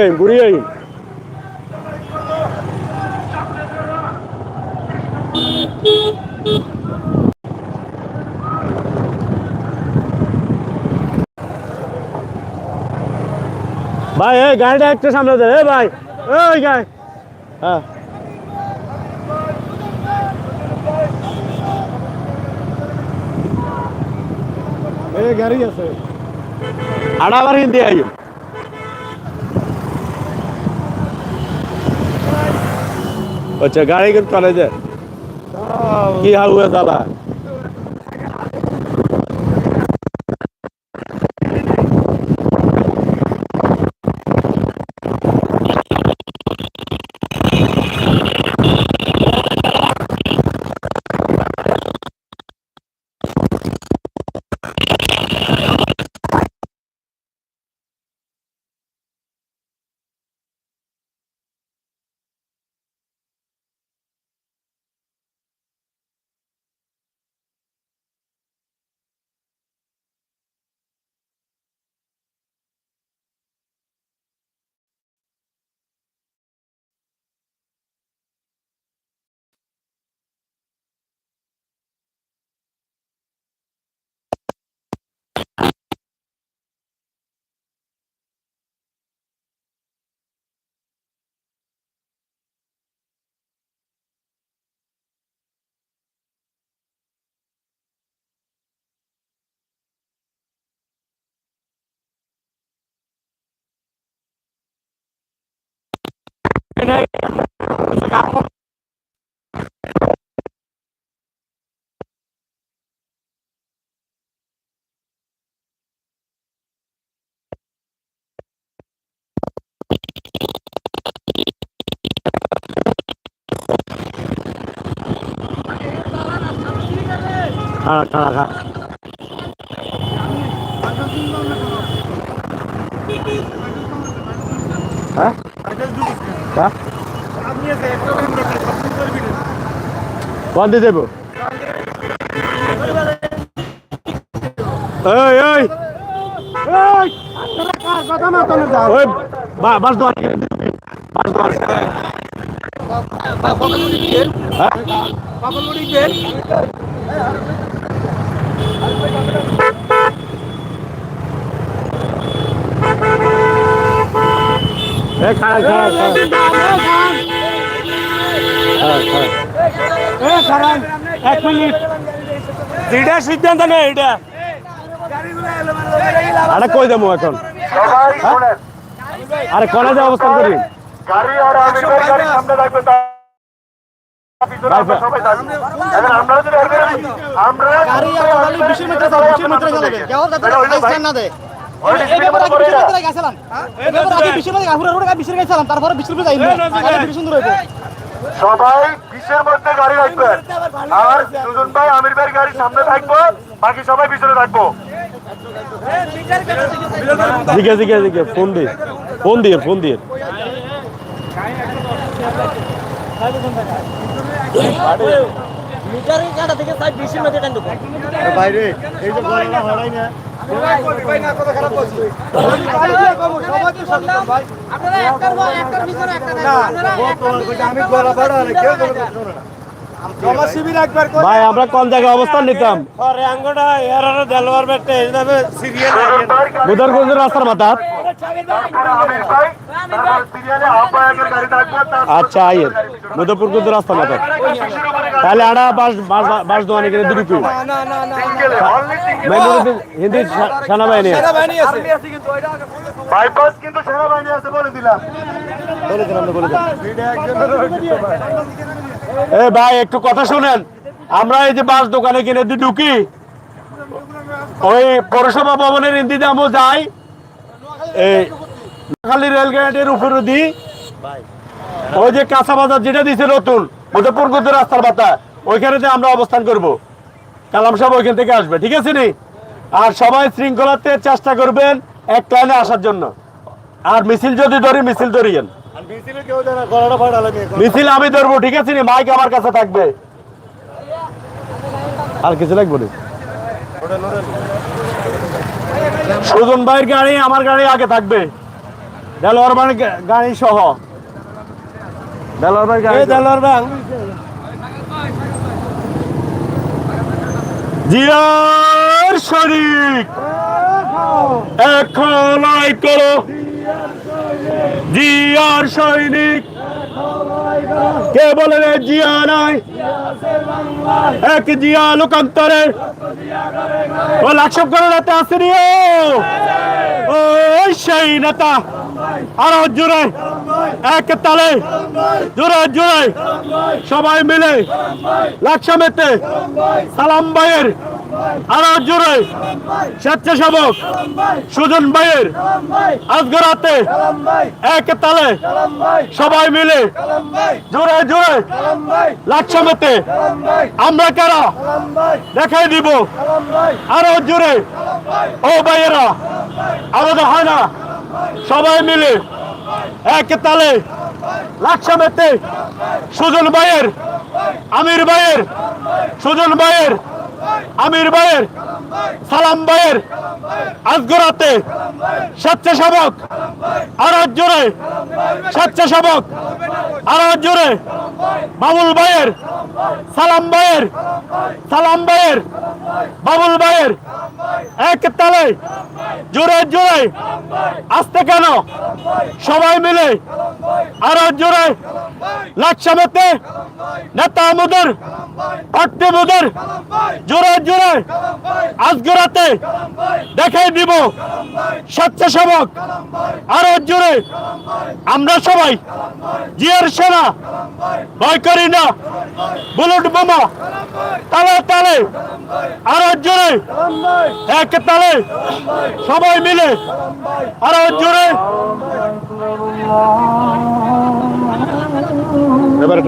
আইন ঘুরিয়ে আইন ভাই এই গাড়িটা একটু সামনে দে ভাই ওই গাড়ি। হ্যাঁ। গাড়ি আছে। আড়া আবার হিন্দি আইও। अच्छा गाड़ी कर चले जाए की हाल हुआ साला? এটা খারাপ খারাপ হ্যাঁ? হ্যাঁ দিয়ে দেবো। এই এই। এই। কথা না তোলে যাও ওই বাস দোয়ার বাস দোয়ার হ্যাঁ? এ খাড়া খাড়া খাড়া হ্যাঁ হ্যাঁ এ খারান এক মিনিট। যেটা সিদ্ধান্ত নেই এটা। আরে কই দেবো এখন? সবাই শোনেন আরে যে অবস্থান করি আমরা তারপরে বিশের সুন্দর হইবে সবাই বিশের মধ্যে গাড়ি রাখবেন আর সুজন ভাই আমির গাড়ি সামনে থাকব বাকি সবাই পিছনে থাকব। জিজ্ঞে ফোন দিয়ে। ফোন দিয়ে ফোন দিয়ে। মিটারের কাটা থেকে সাইড বিশের মধ্যে দেবো। বাইরে এই যে গলাটা হড়াই না। ভাই আমরা কোন জায়গায় অবস্থান নিতাম? বুধার রাস্তার মাথা আচ্ছা আইয়ের। মুদপুর কোন রাস্তার মাথা। তাহলে আড়া বাস বাস দোয়ানি করে দুটো হিন্দি সেনাবাহিনী আছে। কিন্তু এ ভাই, একটু কথা শুনেন। আমরা এই যে বাস দোকানে কিনে ঢুকি ওই পৌরসভা ভবনের ইন্দিতে আমরা যাই। এই খালি রেল গেটের উপরে দিই ওই যে কাঁচা বাজার যেটা দিছে নতুন মুজফরপুর গুদ্ধ রাস্তার বাতা ওইখানে যে আমরা অবস্থান করব। কালাম সাহেব ওইখান থেকে আসবে ঠিক আছে নি? আর সবাই শৃঙ্খলাতে চেষ্টা করবেন এক লাইনে আসার জন্য। আর মিছিল যদি ধরি মিছিল ধরিয়েন। মিছিল আমি ধরবো ঠিক আছে নি? মাইক আমার কাছে থাকবে। আর কিছু লাগবে না। সুজন ভাইয়ের গাড়ি আমার গাড়ি আগে থাকবে। দেলোয়ার বাড়ি গাড়ি সহ। দেলোয়ার বাড়ি গাড়ি। দেলোয়ার ব্যাং জিয়ার শরিক এখন করো। জিয়ার সৈনিক কে বলে রে জিয়া নাই? এক জিয়া লোকান্তরে। ও লাক্ষ করে রাতে আসেনি ও। সেই নেতা। আরও জোরে এক তালে। জোরে জোরে সবাই মিলে লাকসামেতে সালাম ভাইয়ের আরও জোরে স্বেচ্ছাসেবক সুজন ভাইয়ের আজকে রাতে এক তালে সবাই মিলে জোরে জোরে লাকসামেতে আমরা কারা দেখাই দিব। আরও জোরে। ও ভাইয়েরা আমাদের হয় না। সবাই মিলে এক তালে লাকসামেতে সুজন ভাইয়ের, আমির ভাইয়ের, সুজন ভাইয়ের আমির ভাইয়ের, সালাম ভাইয়ের আজগরাতে স্বেচ্ছাসেবক, আর এক জোরে স্বেচ্ছাসেবক, আর এক জোরে বাবুল ভাইয়ের, সালাম ভাইয়ের সালাম ভাইয়ের, বাবুল ভাইয়ের এক তালে, জোরে জোরে। আসতে কেন? সবাই মিলে আরও জোরে। লাকসামেতে নেতা আমাদের পার্টি মোদের, জোরে জোরে। আজকে রাতে দেখাই দিব স্বেচ্ছাসেবক আরও জোরে। আমরা সবাই জিয়ার সেনা, ভয় করি না। বুলেট বোমা, তালে তালে। আরও জোরে। এক তালে সবাই মিলে আরও জোরে। এবারে